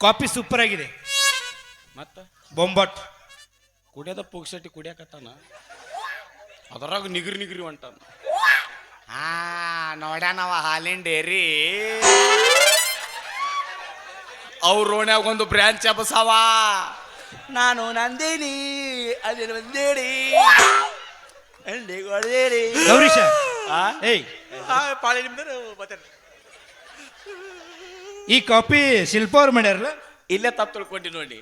Coffee super ಆಗಿದೆ. ಮತ್ತ? ಬೊಂಬಟ್. ಕುಡಿಯೋದ ಪುಗ್ಸಟ್ಟಿ ಕುಡಿಯಕತ್ತಾನ? ಅದರಾಗ ನಿಗ್ರಿ ನಿಗ್ರಿ ಹೊಂಟಾನ. ಹಾ ನೋಡ್ಯಾನವ ಹಾಲಿನ ಡೇರಿ. ಅವ್ರ ಓಣ್ಯಾಗ ಒಂದು ಬ್ರ್ಯಾಂಚ್ ಅಬಸವ ನಾನು ನಂದಿನಿ ಅದೇ ಬಂದೇಡಿ ಅಂಡಿ ಕೊಡ್ದೇರಿ ಗೌರೀಶ? ಏಯ್. ಪಾಳಿ ನಿಮ್ದು ಮತ್ತೆ ಈ ಕಾಪಿ ಶಿಲ್ಪ ಅವ್ರು ಮಾಡ್ಯಾರಲ್ಲ? ಇಲ್ಲೇ ತಪ್ಪು ತಿಳ್ಕೊಂಡಿ ನೋಡಿ.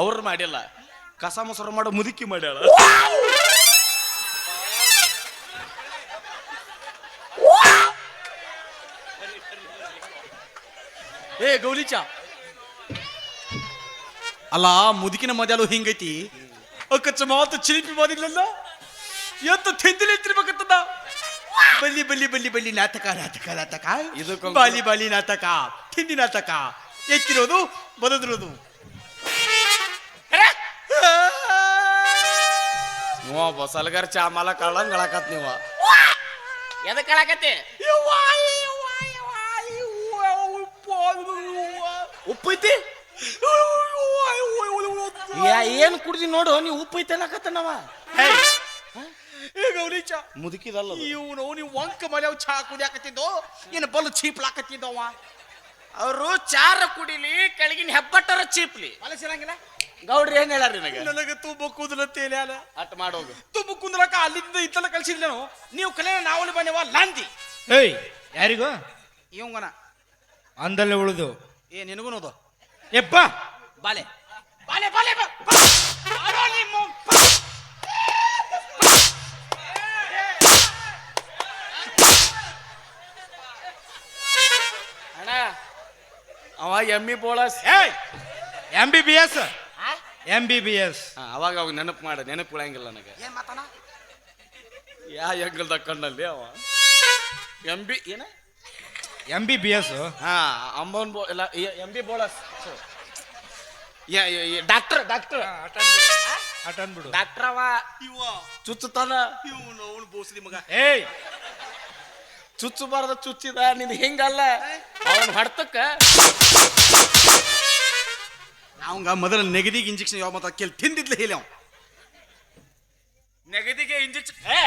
ಅವ್ರು ಮಾಡಿಲ್ಲ. ಕಸ ಮೊಸರು ಮಾಡೋ, ಮುದುಕಿ ಮಾಡ್ಯಾಳ. ಏ ಗೌಲಿಚ ಅಲ್ಲ, ಮುದುಕಿನ ಮದ್ಯಾಲು ಹಿಂಗೈತಿ? ಅಕ್ಕ ಮಾತು ಚಿಲಿಪಿ ಮಾದಿಲ್ಲ ಎತ್ತು ತಿಂದಿಲ್ಲ ತಿರ್ಬೇಕತ್ತದ ಬಲ್ಲಿ ಬಲ್ಲಿ ಬಲ್ಲಿ ಬಲ್ಲಿ ನಾಟಕ ನಾಟಕ ನಾತಕ ಇದು ಬಾಲಿ ಬಾಲಿ ನಾಟಕ. ತಿಂಡಿ ನಾತಕ ಎತ್ತಿರೋದು ಬದದಿರೋದು ನೀವು ಬಸಲ್ಗಾರ ಚಾಮಲ ಕಳ್ಳಂಗ್ ಹೇಳಕತ್ ನೀವು. ಎದಕ್ಕೆ ಹೇಳಕತ್ತಿ? ಉಪ್ಪು ಐತಿ? ಏನು ಕುಡ್ದಿ ನೋಡು ನೀವು ಉಪ್ಪೈತೆ ನಾಕತ್ತ ಅನ್ನಕತ್ತನವ ಏ ಗೌಲಿಚ ಮುದುಕಿದಲ್ಲ ಅದು. ಇವನು ನೀವು ವಂಕ ಮಲೆ ಚಾ ಕುಡಿಯಾಕತ್ತಿದ್ದೋ ಏನು ಬಲ್ಲು ಚೀಪ್ಲಾಕತ್ತಿದ್ದವ? ಅವರು ಚಾರ ಕುಡಿಲಿ ಕೆಳಗಿನ ಹೆಬ್ಬಟ್ಟರ ಚೀಪ್ಲಿ. ಮಲಸಿರಂಗಿಲ್ಲ? ಗೌಡ್ರಿ ಏನ್ ಹೇಳಾರ ನಿನಗೆ? ನನಗೆ ತುಂಬ ಕೂದಲ ತೇಲ್ಯಾಲ ಅಟ್ ಮಾಡೋದು ತುಂಬ ಕುಂದ್ರಕ ಅಲ್ಲಿಂದ ಇತ್ತಲ ಕಳ್ಸಿದ್ಲೇನು? ನೀವು ಕಲೆ ನಾವಲ್ಲಿ ಬಂದೇವ? ಲಾಂದಿ. ಏಯ್ ಯಾರಿಗೋ? ಇವಂಗನ. ಅಂದಲ್ಲಿ ಉಳಿದು. ಏ ನಿನಗೂ ನೋದು ಎಪ್ಪ! ಬಾಲೆ. ಬಾಲೆ ಬಾಲೆ ಬಾ- ಬಾ. ಬಾರೋ ನಿಮ್ಮ ಎಮ್ಮಿ ಬೋಳಸ್ ಏಯ್! M B B S M B B S ಅವಾಗ ಅವಾಗ ನೆನಪು ಮಾಡ ನೆನಪು ಉಳಂಗಿಲ್ಲ ನನಗೆ. ಏನ್ ಮಾತಾನ ಯಾ ಹೆಂಗಲ್ದ ಕಣ್ಣಲ್ಲಿ ಅವ? ಎಂ ಬಿ ಏನ? ಎಂ ಬಿ ಬಿ ಎಸ್ ಹಾ ಅಂಬನ್ ಬೋ ಇಲ್ಲ ಎಂ ಬಿ ಬೋಳಸ್ ಡಾಕ್ಟರ್ ಡಾಕ್ಟರ್. ಅಟನ್ ಬಿಡು. ಡಾಕ್ಟರ್ ಅವ. ಇವ. ಚುಚ್ಚುತ್ತಾನ ಇವನು ಅವನು ಬೋಸಲಿ ಮಗ. ಏಯ್! ಚುಚ್ಚಬಾರ್ದ ಚುಚ್ಚಿದ ನಿನ್ ಹಿಂಗಲ್ಲ. ಅವನ್ ಹೊಡ್ತಕ್ಕ. ಅವಂಗ ಮೊದಲ ನೆಗದಿಗೆ ಇಂಜೆಕ್ಷನ್ ಯಾವ ಮಾತಾ ಕೇಳಿ ತಿಂದಿದ್ಲ ಹೇಳಿ ಅವ. ನೆಗದಿಗೆ ಇಂಜೆಕ್ಷನ್ ಏ!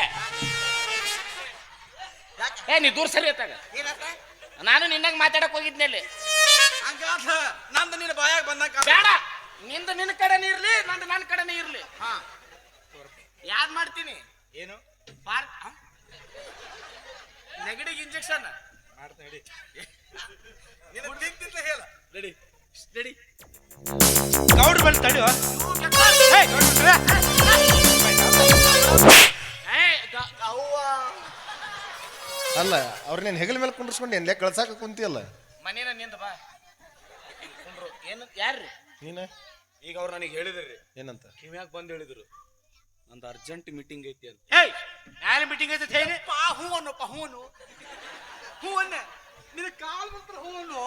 ಏ ನೀ ದೂರ ಸರಿ ಅತ್ತಾಗ ನಾನು ನಿನ್ನಾಗ ಮಾತಾಡಕ್ ಹೋಗಿದ್ನಲ್ಲಿ ಹಂಗಾದ ನಂದು ನಿನ್ನ ಬಾಯಾಗ ಬಂದಾಗ ಬೇಡ! ನಿಂದ ನಿನ್ನ ಕಡೆನೇ ಇರ್ಲಿ ನಂದು ನನ್ನ ಕಡೆನೇ ಇರ್ಲಿ. ಹಾ. ಯಾದ್ ಮಾಡ್ತೀನಿ? ಏನು? ಪಾರ್ ನೆಗಡಿಗೆ ಇಂಜೆಕ್ಷನ್ ತಿಂದಿದ್ಲ ಹೇಳ. ರೆಡಿ ರೆಡಿ ಗೌಡ್ರು ಬಂದು ತಡೆಯೋ. ಏಯ್, ಗೌಡ್ರು ಬಂದ್ರೆ? ಅಲ್ಲ ಅವ್ರನ್ನೇನು ಹೆಗಲ ಮೇಲೆ ಕುಂಡ್ರಿಸ್ಕೊಂಡು ಏನ್ಲೇ ಕಳ್ಸಾಕ ಕುಂತಿಯಲ್ಲ? ಮನೇನ ನಿಂದ ಬಾ. ಕುಂಡ್ರು ಏನು ಯಾರ್ರಿ? ನೀನ? ಈಗ ಅವ್ರು ನನಗೆ ಹೇಳಿದ್ರಿ. ಏನಂತ? ಕಿವ್ಯಾಗ ಬಂದು ಹೇಳಿದ್ರು. ನಂದು ಅರ್ಜೆಂಟ್ ಮೀಟಿಂಗ್ ಐತಿ ಅಂತ. ಏಯ್ ಮೀಟಿಂಗ್ ಐತೆ ಹೇಳಿ. ಪಾ ಹೂ ಪಾ ಹೂ ಹೂವನ್ನ. ಹೂ ಅನ್ನ ನಿನ್ನ ಕಾಲ್ ಮಾತ್ರ ಹೂ ಅನ್ನು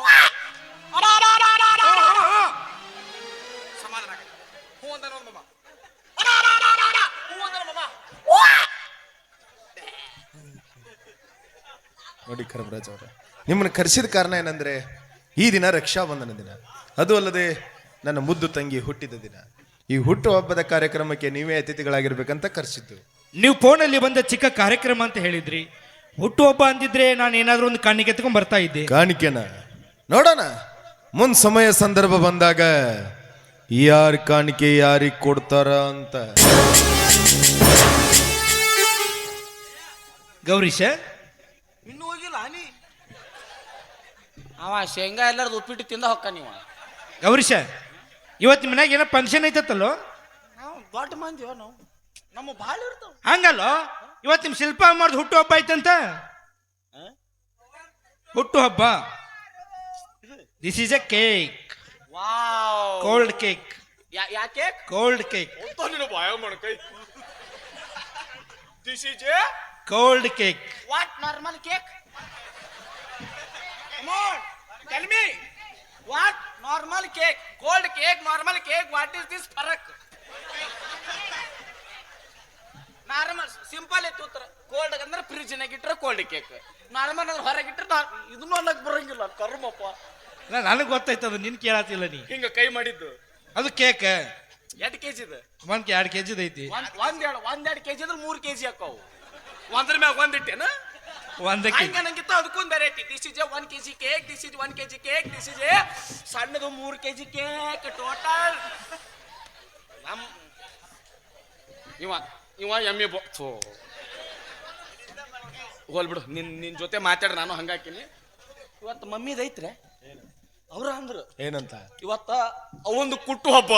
ಸಮಾಧಾನ ಆಗಲ್ಲ. ಹೂ ಅಂತ ನೋಡ್ ಮಮ್ಮ ಹೂ ಅಂತ ಮಮ್ಮ ನೋಡಿ ಕರ್ಮರಾಜ್ ಅವರ ನಿಮ್ಮನ್ನು ಕರೆಸಿದ ಕಾರಣ ಏನಂದ್ರೆ ಈ ದಿನ ರಕ್ಷಾಬಂಧನ ದಿನ. ಅದು ಅಲ್ಲದೆ ನನ್ನ ಮುದ್ದು ತಂಗಿ ಹುಟ್ಟಿದ ದಿನ. ಈ ಹುಟ್ಟು ಹಬ್ಬದ ಕಾರ್ಯಕ್ರಮಕ್ಕೆ ನೀವೇ ಅತಿಥಿಗಳಾಗಿರ್ಬೇಕಂತ ಕರೆಸಿದ್ದು. ನೀವು ಫೋನಲ್ಲಿ ಬಂದ ಚಿಕ್ಕ ಕಾರ್ಯಕ್ರಮ ಅಂತ ಹೇಳಿದ್ರಿ. ಹುಟ್ಟುಹಬ್ಬ ಅಂದಿದ್ರೆ ನಾನು ಏನಾದರೂ ಒಂದು ಕಾಣಿಕೆ ಎತ್ಕೊಂಡ್ ಬರ್ತಾ ಇದ್ದೆ. ಕಾಣಿಕೆನ? ನೋಡೋಣ. ಮುಂದ್ ಸಮಯ ಸಂದರ್ಭ ಬಂದಾಗ ಯಾರ ಕಾಣಿಕೆ ಯಾರಿಗೆ ಕೊಡ್ತಾರ ಅಂತ. ಗೌರೀಶ ಇನ್ನೂ ಹೋಗಿಲ್ಲ ನೀ ಅವ ಶೇಂಗಾ ಎಲ್ಲಾರ್ದು ಉಪ್ಪಿಟ್ಟು ತಿಂದ ಹೊಕ್ಕ ನೀವು. ಗೌರೀಶ ಇವತ್ತು ಮನ್ಯಾಗ ಏನೋ ಫಂಕ್ಷನ್ ಐತತ್ತಲ್ಲೋ? ನಾವು ದೊಡ್ಡ ಮಂದಿವ ನಾವು. ನಮ್ಮ ಭಾಳ ಇರ್ತಾವ. ಹಂಗಲ್ಲೋ? ಇವತ್ತು ನಿಮ್ ಶಿಲ್ಪ ಅಮ್ಮರ್ದು ಹುಟ್ಟು ಹಬ್ಬ ಐತಂತ? ಹುಟ್ಟು ಹಬ್ಬ. This is a cake cold cake ಯಾಕೆ ಕೋಲ್ಡ್ ಕೇಕ್ ನೀನು ಬಾಯ ಮಾಡ್ಕೈ this is cold cake what normal cake tell me what normal cake cold cake normal cake what is this ಫರಕ್ normal simple ಇತ್ತು ಉತ್ತರ. ಕೋಲ್ಡ್ ಅಂದ್ರೆ ಫ್ರಿಜ್ನಾಗ ಇಟ್ರೆ ಕೋಲ್ಡ್ ಕೇಕ್ ನಾರ್ಮಲ್ ಅಂದ್ರೆ ಹೊರಗೆ ಇಟ್ರೆ ಇದನ್ನು ಅನ್ನಕ್ ಬರಂಗಿಲ್ಲ ಕರ್ಮಪ್ಪ. ನನಗೆ ಗೊತ್ತಾಯ್ತು ಅದು ನಿನ್ ಕೇಳತ್ತಿಲ್ಲ ನೀ. ಹಿಂಗ ಕೈ ಮಾಡಿದ್ದು. ಅದು ಕೇಕ್ ಎಷ್ಟು ಕೆಜಿ ಇದು. ಒಂದ್ ಎರಡು ಕೆಜಿ ಐತಿ ಒಂದ್ ಒಂದೆರಡು ಒಂದೆರಡು ಕೆಜಿ ಅಂದ್ರೆ ಮೂರು ಕೆಜಿ ಹಾಕೋ ಒಂದ್ರ ಮ್ಯಾಗ ಒಂದಿಟ್ಟೇನ ಒಂದಕ್ಕೆ ಹಂಗ ನಂಗಿತ್ತ ಅದಕ್ಕೊಂದು ಬೇರೆ ಐತಿ this is one KG cake this is one KG cake this is ಸಣ್ಣದು ಮೂರು ಕೆಜಿ ಕೇಕ್ ಟೋಟಲ್ ನಮ್ ಇವ ಇವ ಎಮ್ಮೆ ಬೋ ಥೋ. ಹೋಲ್ ಬಿಡು ನಿನ್ ನಿನ್ ಜೊತೆ ಮಾತಾಡ ನಾನು ಹಂಗಾಕಿನಿ ಇವತ್ತು ಮಮ್ಮಿದ ಐತ್ರೆ? ಅವ್ರ ಅಂದ್ರು. ಏನಂತ? ಇವತ್ತ ಅವೊಂದು ಕುಟ್ಟು ಹಬ್ಬ.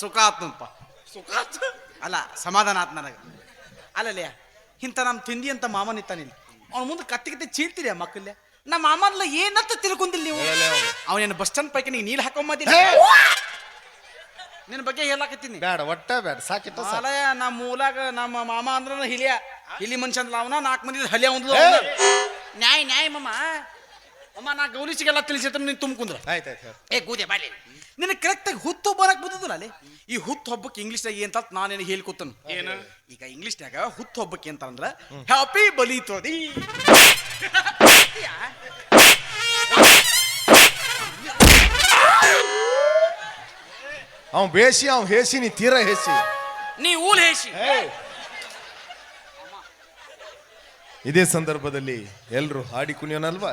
ಸುಖ ಆತ್ನಪ್ಪ ಸುಖ ಅಲ್ಲ ಸಮಾಧಾನ ಆತ್ ನನಗೆ. ಅಲ್ಲಲ್ಲೇ ಇಂಥ ನಮ್ಮ ತಿಂದಿ ಅಂತ ಮಾಮನ್ ಇತ್ತಾನಿಲ್ಲ ಅವ್ನ ಮುಂದೆ ಕತ್ತಿ ಕತ್ತಿ ಆ ಮಕ್ಕಳೇ ನಮ್ಮ ಮಾಮನ್ಲ ಏನಂತ ತಿಳ್ಕೊಂಡಿಲ್ಲ ನೀವು? ಅವನೇನು ಬಸ್ ಸ್ಟ್ಯಾಂಡ್ ಪೈಕಿ ನೀ ನೀರು ಹಾಕೊಂಬದಿಲ್ಲ ನಿನ್ನ ಬಗ್ಗೆ ಹೇಳಾಕತ್ತೀನಿ ಬೇಡ ಒಟ್ಟ ಬೇಡ ಸಾಕಿತ್ತು ಸಲಯ ನಮ್ಮ ಮೂಲಾಗ ನಮ್ಮ ಮಾಮ ಅಂದ್ರ ಹಿಲಿಯ. ಹಿಲಿ ಮನುಷ್ಯ ಅಂದ್ಲ ಅವನ ನಾಲ್ಕು ಮಂದಿ ಹಲಿಯ ಒಂದು ನ್ಯಾಯ ನ್ಯಾಯ ಮಮ್ಮ ಅಮ್ಮ ನಾ ಗೌರಿಸಿಗೆಲ್ಲ ತಿಳಿಸಿದ್ರೆ ನೀನು ತುಂಬ್ಕುಂದ್ರ ಆಯ್ತಾಯ್ತು ಏ ಗೂದೆ ಬಾಲಿ ನಿನ್ನ ಕರೆಕ್ಟಾಗಿ ಹುತ್ತು ಬರಕ್ ಬಂದದಲ್ಲ ಅಲ್ಲಿ? ಈ ಹುತ್ತು ಹಬ್ಬಕ್ಕೆ ಇಂಗ್ಲೀಷ್ನಾಗ ಏನ್ ಅಂತ ನಾನೇನು ಹೇಳ್ಕೊತನು? ಏನು? ಈಗ ಇಂಗ್ಲೀಷ್ನಾಗ ಹುತ್ತು ಹಬ್ಬಕ್ಕೆ ಅಂತ ಅಂದ್ರ ಹ್ಯಾಪಿ ಬಲಿ ತೋದಿ. ಅವ್ ಬೇಸಿ ಅವ್ ಹೇಸಿ ನೀ ತೀರ ಹೇಸಿ ನೀ ಊಲ್ ಹೇಸಿ ಇದೇ ಸಂದರ್ಭದಲ್ಲಿ ಎಲ್ಲರೂ ಹಾಡಿ ಕುಣಿಯೋನಲ್ವಾ?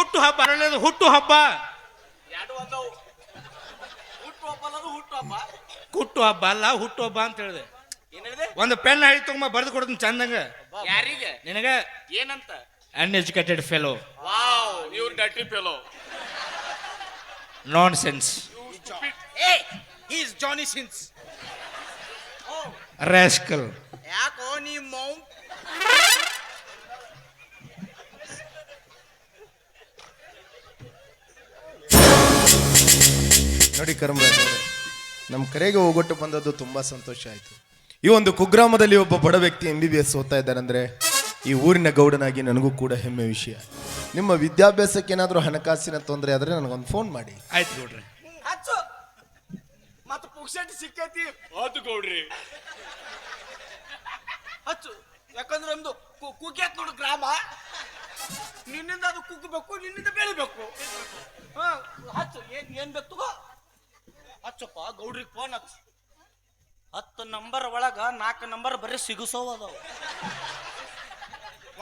ಹುಟ್ಟು ಹಬ್ಬ ಎರಡು ಒಂದವು. ಹುಟ್ಟು ಹಬ್ಬ ಹುಟ್ಟು ಹಬ್ಬ. ಹುಟ್ಟು ಹಬ್ಬ ಅಲ್ಲ ಹುಟ್ಟು ಹಬ್ಬ ಅಂತ ಹೇಳಿದೆ. ಏನ್ ಹೇಳಿದೆ? ಒಂದು ಪೆನ್ ಹಳಿ ತಗೊಂಬ ಬರೆದು ಕೊಡ್ತೀನಿ ಚಂದಂಗ. ಯಾರಿಗೆ? ನಿನಗ? ಏನಂತ? ಅನ್ಎಜುಕೇಟೆಡ್ ಫೆಲೋ ವಾವ್ ಡಟಿ ಫೆಲೋ ನಾನ್ ಸೆನ್ಸ್ ಏ ಈಸ್ ಜಾನಿ ಸಿನ್ಸ್ ರಾಸ್ಕಲ್ ಯಾಕೋ ನೀ ಮೌ ಕರ್ಮರಾಜ್ ಅವರೇ, ನಮ್ಮ ಕರೆಗೆ ಹೋಗೊಟ್ಟು ಬಂದದ್ದು ತುಂಬಾ ಸಂತೋಷ ಆಯ್ತು. ಈ ಒಂದು ಕುಗ್ರಾಮದಲ್ಲಿ ಒಬ್ಬ ಬಡ ವ್ಯಕ್ತಿ ಎಂ ಬಿ ಬಿ ಎಸ್ ಓದ್ತಾ ಇದ್ದಾರಂದ್ರೆ ಈ ಊರಿನ ಗೌಡನಾಗಿ ನನಗೂ ಕೂಡ ಹೆಮ್ಮೆ ವಿಷಯ. ನಿಮ್ಮ ವಿದ್ಯಾಭ್ಯಾಸಕ್ಕೆ ಏನಾದರೂ ಹಣಕಾಸಿನ ತೊಂದರೆ ಆದರೆ ನನಗೊಂದು ಫೋನ್ ಮಾಡಿ. ಆಯ್ತು ನೋಡ್ರಿ ಹಚ್ಚು. ಮತ್ತ ಪುಕ್ಷಟಿ ಸಿಕ್ಕೈತಿ. ಗೌಡ್ರಿ. ಹಚ್ಚು. ಯಾಕಂದ್ರೆ ನಮ್ದು ಕು- ಕುಗ್ಯಾತ್ ನೋಡು ಗ್ರಾಮ. ನಿನ್ನಿಂದ ಅದು ಕುಗ್ಬೇಕು ನಿನ್ನಿಂದ ಬೆಳಿಬೇಕು. ಹಾ ಹಚ್ಚು. ಏನ್ ಏನ್ ಬೇಕು ತಗೋ. ಹಚ್ಚಪ್ಪ ಗೌಡ್ರಿಗೆ ಫೋನ್ ಹಚ್ಚ ಹತ್ತು ನಂಬರ್ ಒಳಗ ನಾಲ್ಕು ನಂಬರ್ ಬರೀ ಸಿಗಸೋ ಅದಾವ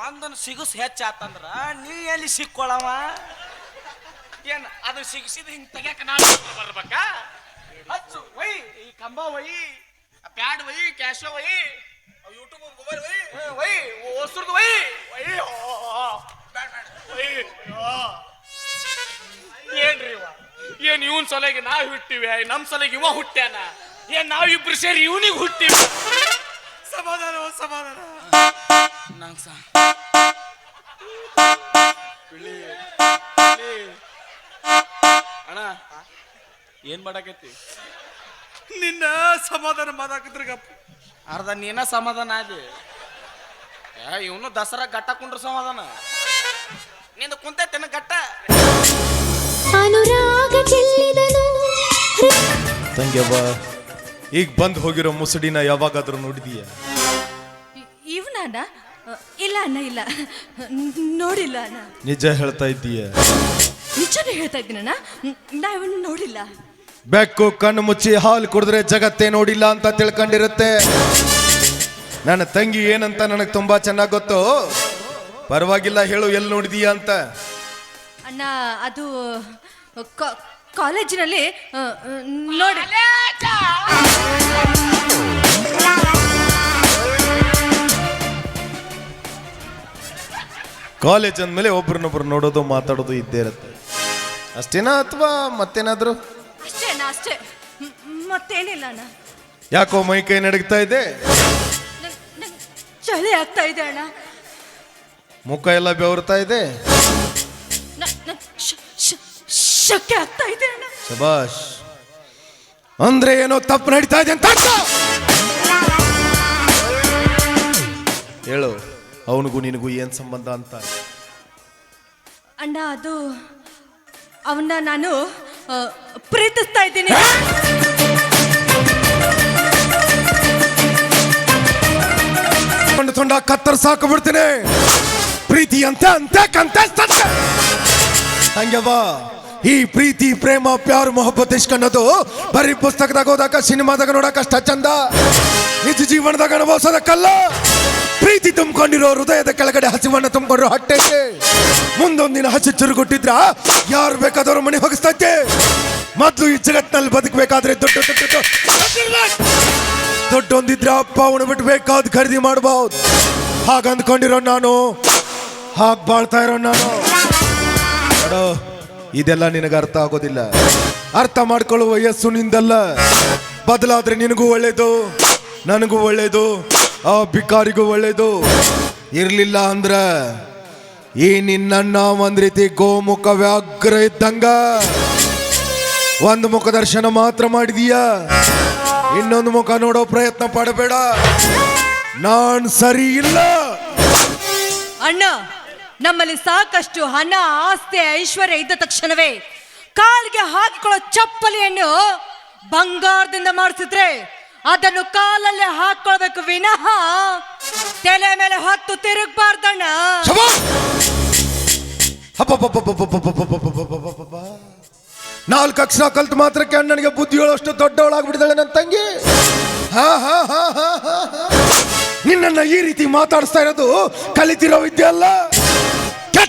ಒಂದನ್ನು ಸಿಗಸ್ ಹೆಚ್ಚಾತಂದ್ರ ನೀ ಎಲ್ಲಿ ಸಿಕ್ಕೊಳವ ಏನ್, ಅದು ಸಿಗಿಸಿದ ಹಿಂಗ್ ತೆಗ್ಯಾಕ ನಾನು ಬರ್ಬೇಕಾ ಹಚ್ಚು, ಒಯ್, ಈ ಕಂಬ ಒಯ್, ಪ್ಯಾಡ್ ಒಯ್, ಕ್ಯಾಶೋ ಒಯ್ ಯೂಟ್ಯೂಬ್ ಮೊಬೈಲ್ ಒಯ್ ಒಯ್ ಓಸುರ್ದು ಒಯ್ ಒಯ್. ಒಯ್. ಏನ್ರಿ ಇವ ಏನ್ ಇವನ್ ಸಲಗೆ ನಾವ್ ಹುಟ್ಟಿವೆ? ನಮ್ ಸಲಗೆ ಇವ ಹುಟ್ಟ್ಯಾನ? ಏನ್ ನಾವ್ ಇಬ್ರು ಸೇರಿ ಇವನಿಗೆ ಹುಟ್ಟಿವಿ? ಸಮಾಧಾನ ಸಮಾಧಾನ. ನಂಗ್ ಸಾ ಬಿಳಿ ಬಿಳಿ. ಅಣ್ಣ ಏನ್ ಮಾಡಾಕೈತಿ ನಿನ್ನ ಸಮಾಧಾನ ಮಾತಾಕಿದ್ರ ಗಪ್ಪ. ಅರ್ಧ ನೀನ ಸಮಾಧಾನ ಆದಿ. ಏ ಇವನು ದಸರಾ ಗಟ್ಟ ಕುಂಡ್ರ ಸಮಾಧಾನ. ನಿಂದು ಕುಂತೈತೇನ ಗಟ್ಟ ಅನುರಾಗ ಚೆಲ್ಲಿದನು. ತಂಗ್ಯವ್ವ ಈಗ ಬಂದ್ ಹೋಗಿರೋ ಮುಸುಡಿನ ಯಾವಾಗಾದ್ರೂ ನೋಡಿದೀಯ? ಇವನ ಇಲ್ಲ ಅಣ್ಣ ಇಲ್ಲ. ನೋಡಿಲ್ಲ ಅಣ್ಣ. ನಿಜ ಹೇಳ್ತಾ ಇದ್ದೀಯ? ನಿಜನೇ ಹೇಳ್ತಾ ಇದ್ದೀನಣ್ಣ ನಾ ಇವನ್ನ ನೋಡಿಲ್ಲ. ಬೆಕ್ಕು ಕಣ್ಣು ಮುಚ್ಚಿ ಹಾಲು ಕುಡಿದ್ರೆ ಜಗತ್ತೇ ನೋಡಿಲ್ಲ ಅಂತ ತಿಳ್ಕೊಂಡಿರುತ್ತೆ. ನನ್ನ ತಂಗಿ ಏನಂತ ನನಗೆ ತುಂಬಾ ಚೆನ್ನಾಗಿ ಗೊತ್ತು. ಪರವಾಗಿಲ್ಲ ಹೇಳು ಎಲ್ಲಿ ನೋಡಿದೀಯ ಅಂತ. ಅಣ್ಣ ಅದು ಕಾ- ಕಾಲೇಜಿನಲ್ಲಿ ಆ, ಆ, ನೋಡಿ. ಕಾಲೇಜ್ ಅಂದಮೇಲೆ ಒಬ್ರನ್ನೊಬ್ರು ನೋಡೋದು ಮಾತಾಡೋದು ಇದ್ದೇ ಇರುತ್ತೆ. ಅಷ್ಟೇನಾ ಅಥವಾ ಮತ್ತೇನಾದ್ರು? ಅಷ್ಟೇ ಅಣ್ಣ ಅಷ್ಟೇ. ಮ್- ಮತ್ತೇನಿಲ್ಲ ಅಣ್ಣ. ಯಾಕೋ ಮೈ ಕೈ ನಡಗ್ತಾ ಇದೆ? ನಂಗ್- ನಂಗ್ ಚಳಿ ಆಗ್ತಾ ಇದೆ ಅಣ್ಣ. ಮುಖ ಎಲ್ಲ ಬೆವರ್ತಾ ಇದೆ? ನ- ನಂಗ್ ಶ- ಶ- ಶಕೆ ಆಗ್ತಾ ಇದೆ ಅಣ್ಣ ಶಬಾಷ್ ಅಂದ್ರೆ ಏನೋ ತಪ್ಪು ನಡೀತಾ ಇದೆ ಅಂತ. ಹೇಳು ಅವನಿಗೂ ನಿನಗೂ ಏನ್ ಸಂಬಂಧ ಅಂತ ಅಣ್ಣ ಅದು ಅವನ್ನ ನಾನು ಪ್ರೀತಿಸ್ತಾ ಇದ್ದೀನಿ ತೊಂಡ ಕತ್ತರ್ ಸಾಕು ಬಿಡ್ತೀನಿ ಪ್ರೀತಿ ಅಂತ ಅಂತ ಕಂತ ಹಂಗೆ ಈ ಪ್ರೀತಿ, ಪ್ರೇಮ, ಪ್ಯಾರ್, ಮೊಹಬ್ಬತ್ ಇಷ್ಕ್ ಬರೀ ಪುಸ್ತಕದಾಗ ಓದಾಕ, ಸಿನಿಮಾದಾಗ ನೋಡಕ ಅಷ್ಟ ಚಂದ. ನಿಜ ಜೀವನದಾಗ ಅನುಭವಿಸೋದಕ್ಕಲ್ಲ. ಪ್ರೀತಿ ತುಂಬಿಕೊಂಡಿರೋ ಹೃದಯದ ಕೆಳಗಡೆ ಹಸಿವನ್ನ ತುಂಬಿಕೊಂಡಿರೋ ಹೊಟ್ಟೆಗೆ. ಮುಂದೊಂದಿನ ಹಸಿ ಚುರುಗುಟ್ಟಿದ್ರ ಯಾರು ಬೇಕಾದವ್ರ ಮನೆ ಹೋಗಿಸ್ತೈತೆ. ಮೊದ್ಲು ಈ ಜಗತ್ನಲ್ಲಿ ಬದುಕಬೇಕಾದ್ರೆ ದೊಡ್ಡ ದೊಡ್ಡ ದೊಡ್ಡ ದೊಡ್ಡೊಂದಿದ್ರೆ ಅಪ್ಪ, ಅವನು ಬಿಟ್ಬೇಕಾದ್ ಖರೀದಿ ಮಾಡಬಹುದು ಹಾಗಂದ್ಕೊಂಡಿರೋ ನಾನು, ಹಾಗೆ ಬಾಳ್ತಾ ಇರೋ ನಾನು. ನೋಡು, ಇದೆಲ್ಲ ನಿನಗೆ ಅರ್ಥ ಆಗೋದಿಲ್ಲ. ಅರ್ಥ ಮಾಡ್ಕೊಳ್ಳುವ ವಯಸ್ಸು ನಿಂದಲ್ಲ. ಬದಲಾದ್ರೆ ನಿನಗೂ ಒಳ್ಳೇದು ನನಗೂ ಒಳ್ಳೇದು ಆ ಬಿಕಾರಿಗೂ ಒಳ್ಳೇದು. ಇರಲಿಲ್ಲ ಅಂದ್ರ ಈ ನಿನ್ನ ಒಂದ್ ರೀತಿ ಗೋಮುಖ ವ್ಯಾಘ್ರ ಇದ್ದಂಗ. ಒಂದು ಮುಖ ದರ್ಶನ ಮಾತ್ರ ಮಾಡಿದೀಯಾ. ಇನ್ನೊಂದು ಮುಖ ನೋಡೋ ಪ್ರಯತ್ನ ಪಡಬೇಡ. ನಾನ್ ಸರಿ ಇಲ್ಲ. ಅಣ್ಣ ನಮ್ಮಲ್ಲಿ ಸಾಕಷ್ಟು ಹಣ ಆಸ್ತಿ ಐಶ್ವರ್ಯ ಇದ್ದ ತಕ್ಷಣವೇ ಕಾಲಿಗೆ ಹಾಕಿಕೊಳ್ಳೋ ಚಪ್ಪಲಿಯನ್ನು ಬಂಗಾರದಿಂದ ಮಾಡಿಸಿದ್ರೆ ಅದನ್ನು ಕಾಲಲ್ಲಿ ಹಾಕೊಳ್ಬೇಕು ವಿನಃ ತಲೆ ಮೇಲೆ ಹೊತ್ತು ತಿರುಗಬಾರ್ದಣ್ಣ ನಾಲ್ಕು ಅಕ್ಷರ ಕಲ್ತು ಮಾತ್ರಕ್ಕೆ ಅಣ್ಣನಿಗೆ ಬುದ್ಧಿ ಹೇಳೋಷ್ಟು ದೊಡ್ಡವಳಾಗ್ಬಿಟ್ಟಿದ್ದಾಳೆ ನನ್ನ ತಂಗಿ ಹಾ, ಹಾ, ಹಾ. ನಿನ್ನನ್ನ ಈ ರೀತಿ ಮಾತಾಡಿಸ್ತಾ ಇರೋದು ಕಲಿತಿರೋ ವಿದ್ಯೆ ಅಲ್ಲ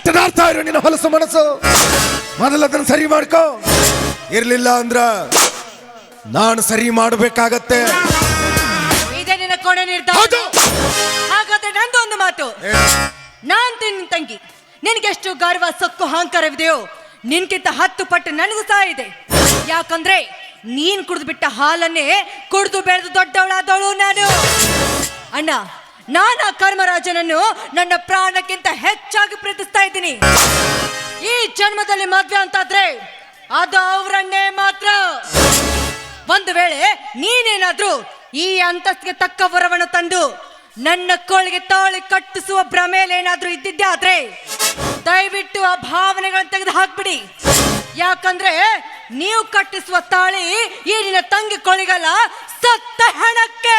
ಕೆಟ್ಟದಾಡ್ತಾ ಇರೋ ನಿನ್ನ ಹೊಲಸು ಮನಸ್ಸು. ಮೊದಲು ಅದನ್ನ ಸರಿ ಮಾಡ್ಕೋ. ಇರ್ಲಿಲ್ಲ ಅಂದ್ರ ನಾನು ಸರಿ ಮಾಡಬೇಕಾಗತ್ತೆ. ಇದೆ ನಿನ್ನ ನಿರ್ಧಾರ. ಹೌದು. ಹಾಗಾದ್ರೆ ನಂದು ಒಂದು ಮಾತು. ನಾನ್ ನಿನ್ ತಂಗಿ. ನಿನ್ಗೆಷ್ಟು ಗರ್ವ ಸೊಕ್ಕು ಅಹಂಕಾರವಿದೆಯೋ ನಿನ್ಕಿಂತ ಹತ್ತು ಪಟ್ಟು ನನಗೂ ಸಹ ಇದೆ. ಯಾಕಂದ್ರೆ ನೀನ್ ಕುಡಿದು ಬಿಟ್ಟ ಹಾಲನ್ನೇ ಕುಡಿದು ಬೆಳೆದು ದೊಡ್ಡವಳಾದವಳು ನಾನು. ಅಣ್ಣ ನಾನು ಆ ಕರ್ಮರಾಜನನ್ನು ನನ್ನ ಪ್ರಾಣಕ್ಕಿಂತ ಹೆಚ್ಚಾಗಿ ಪ್ರೀತಿಸ್ತಾ ಇದ್ದೀನಿ ಈ ಜನ್ಮದಲ್ಲಿ ಮದ್ವೆ ಅಂತಾದ್ರೆ ಅದು ಅವರನ್ನೇ ಮಾತ್ರ. ಒಂದು ವೇಳೆ ನೀನೇನಾದ್ರೂ ಈ ಅಂತಸ್ತಿಗೆ ತಕ್ಕ ವರವನ್ನು ತಂದು ನನ್ನ ಕೋಳಿಗೆ ತಾಳಿ ಕಟ್ಟಿಸುವ ಭ್ರಮೇಲೆ ಏನಾದ್ರೂ ಇದ್ದಿದ್ದೆ ಆದ್ರೆ, ದಯವಿಟ್ಟು ಆ ಭಾವನೆಗಳನ್ನು ತೆಗೆದು ಹಾಕ್ಬಿಡಿ. ಯಾಕಂದ್ರೆ ನೀವು ಕಟ್ಟಿಸುವ ತಾಳಿ ಈ ನಿನ್ನ ತಂಗಿ ಕೋಳಿಗಲ್ಲ, ಸತ್ತ ಹೆಣಕ್ಕೆ.